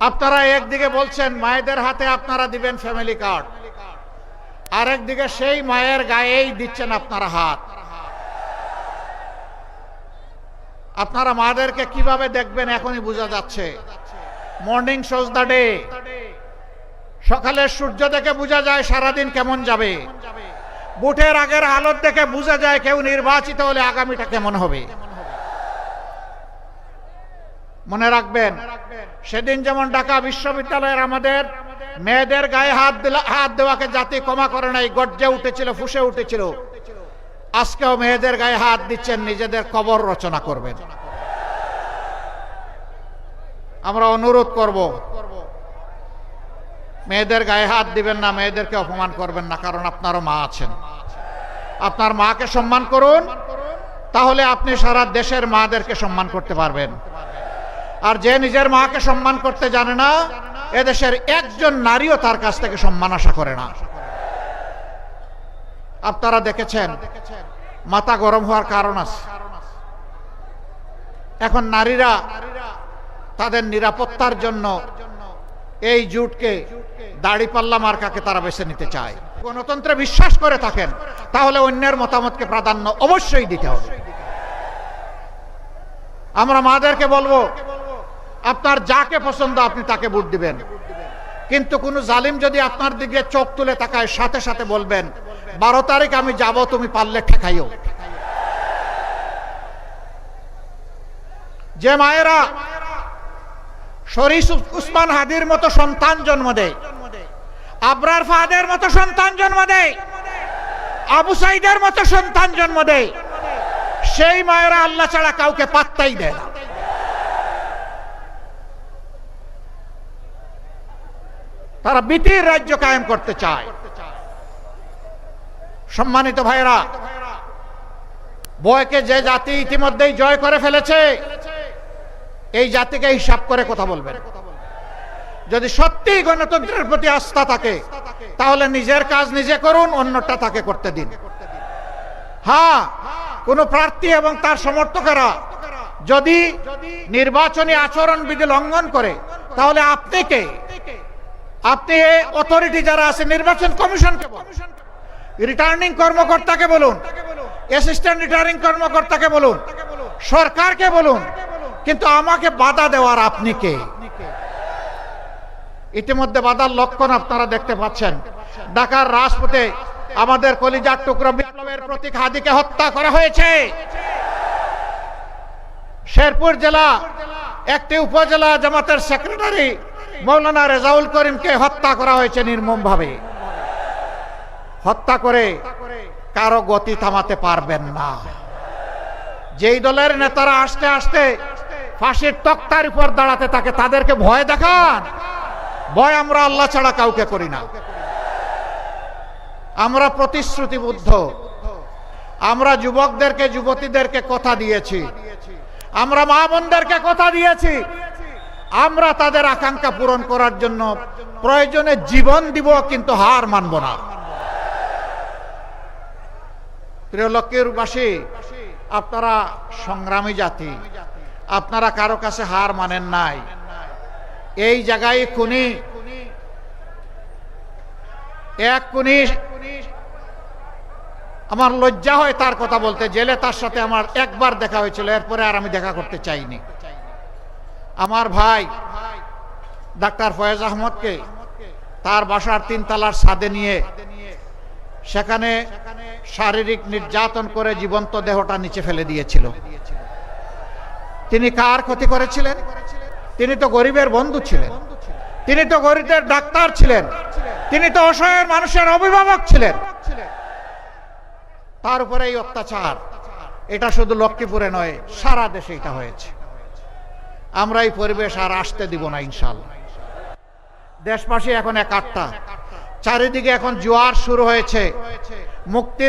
আপনারা একদিকে বলছেন, মায়েদের হাতে আপনারা দিবেন ফ্যামিলি কার্ড আর একদিকে সেই মায়ের গায়েই দিচ্ছেন আপনারা হাত। আপনারা মাদেরকে কীভাবে দেখবেন এখনই বোঝা যাচ্ছে। মর্নিং শোজ দ্য ডে সকালের সূর্য দেখে বোঝা যায় সারাদিন কেমন যাবে। বুটের আগের হালত দেখে বোঝা যায় কেউ নির্বাচিত হলে আগামীটা কেমন হবে। মনে রাখবেন সেদিন যেমন ঢাকা বিশ্ববিদ্যালয়ের আমাদের মেয়েদের গায়ে হাত হাত দেওয়াকে জাতি ক্ষমা করে নাই, গর্জে উঠেছিল, ফুসে উঠেছিল। আজকেও মেয়েদের গায়ে হাত দিচ্ছেন, নিজেদের কবর রচনা করবেন। আমরা অনুরোধ করব, মেয়েদের গায়ে হাত দিবেন না, মেয়েদেরকে অপমান করবেন না, কারণ আপনারও মা আছেন। আপনার মাকে সম্মান করুন, তাহলে আপনি সারা দেশের মাদেরকে সম্মান করতে পারবেন। আর যে নিজের মাকে সম্মান করতে জানে না, এদেশের একজন নারীও তার কাছ থেকে সম্মান আশা করে না। আপনারা দেখেছেন, মাথা গরম হওয়ার কারণ আছে। এখন নারীরা তাদের নিরাপত্তার জন্য এই জুটকে, দাড়িপাল্লা মার্কাকে তারা বেছে নিতে চায়। গণতন্ত্রে বিশ্বাস করে থাকেন, তাহলে অন্যের মতামতকে প্রাধান্য অবশ্যই দিতে হবে। আমরা মাদেরকে বলব আপনার যাকে পছন্দ, আপনি তাকে ভোট দিবেন। কিন্তু কোনো জালিম যদি আপনার দিকে চোখ তুলে তাকায়, সাথে সাথে বলবেন, বারো তারিখ আমি যাব, তুমি পারলে ঠেকাইও। যে মায়েরা শরীফ উসমান হাদির মতো সন্তান জন্ম দেয়, আবরার ফাহাদের মতো সন্তান জন্ম দেয়, আবু সাইদের মতো সন্তান জন্ম দেয়, সেই মায়েরা আল্লাহ ছাড়া কাউকে পাত্তাই দেয় তারা বিটির রাজ্য কায়েম করতে চায়। সম্মানিত ভাইরা বয়কে যে জাতি ইতিমধ্যেই জয় করে ফেলেছে, এই জাতিকে হিসাব করে কথা বলবেন। যদি সত্যি গণতন্ত্রের প্রতি আস্থা থাকে, তাহলে নিজের কাজ নিজে করুন, অন্যটা তাকে করতে দিন। হ্যাঁ কোন প্রার্থী এবং তার সমর্থকেরা যদি নির্বাচনী আচরণ বিধি লঙ্ঘন করে, তাহলে আপনি কে? আপনি অথরিটি যারা আছে, নির্বাচন কমিশনকে রিটার্নিং কর্মকর্তাকে বলুন অ্যাসিস্ট্যান্ট রিটার্নিং কর্মকর্তাকে বলুন, সরকারকে বলুন, কিন্তু আমাকে বাধা দেওয়ার আপনি কে? ইতিমধ্যে বাধার লক্ষণ আপনারা দেখতে পাচ্ছেন। ঢাকার রাজপথে আমাদের কলিজার টুকরো বিপ্লবের প্রতীক হাদিকে হত্যা করা হয়েছে। শেরপুর জেলা, একটি উপজেলা জামাতের সেক্রেটারি মৌলানা রেজাউল করিমকে হত্যা করা হয়েছে নির্মমভাবে? হত্যা করে কারও গতি থামাতে পারবেন না। যেই দলের নেতারা আসতে আসতে ফাঁসির তক্তার উপর দাঁড়াতে থাকে, তাদেরকে ভয় দেখান। ভয় আমরা আল্লাহ ছাড়া কাউকে করি না। আমরা প্রতিশ্রুতিবদ্ধ। আমরা যুবকদেরকে, যুবতীদেরকে কথা দিয়েছি। আমরা মা বোনদেরকে কথা দিয়েছি। আমরা তাদের আকাঙ্ক্ষা পূরণ করার জন্য প্রয়োজনে জীবন দিব, কিন্তু হার মানব না। প্রিয় লক্ষ্মীরবাসী আপনারা সংগ্রামী জাতি, আপনারা কারও কাছে হার মানেন নাই। এই জায়গায় খুনি, এক খুনি আমার লজ্জা হয় তার কথা বলতে। জেলে তার সাথে আমার একবার দেখা হয়েছিল, এরপরে আর আমি দেখা করতে চাইনি। আমার ভাই ডাক্তার ফয়েজ আহমদকে তার বাসার তিনতলার ছাদে নিয়ে সেখানে শারীরিক নির্যাতন করে জীবন্ত দেহটা নিচে ফেলে দিয়েছিল। তিনি কার ক্ষতি করেছিলেন? তিনি তো গরিবের বন্ধু ছিলেন। তিনি তো গরিবের ডাক্তার ছিলেন। তিনি তো অসহায় মানুষের অভিভাবক ছিলেন। তার উপরে এই অত্যাচার, এটা শুধু লক্ষ্মীপুরে নয়, সারা দেশে এটা হয়েছে। আমরা এই পরিবেশ আর আসতে দিব না ইনশাল্লাহ দেশবাসী এখন এক আটটা চারিদিকে এখন জোয়ার শুরু হয়েছে। মুক্তির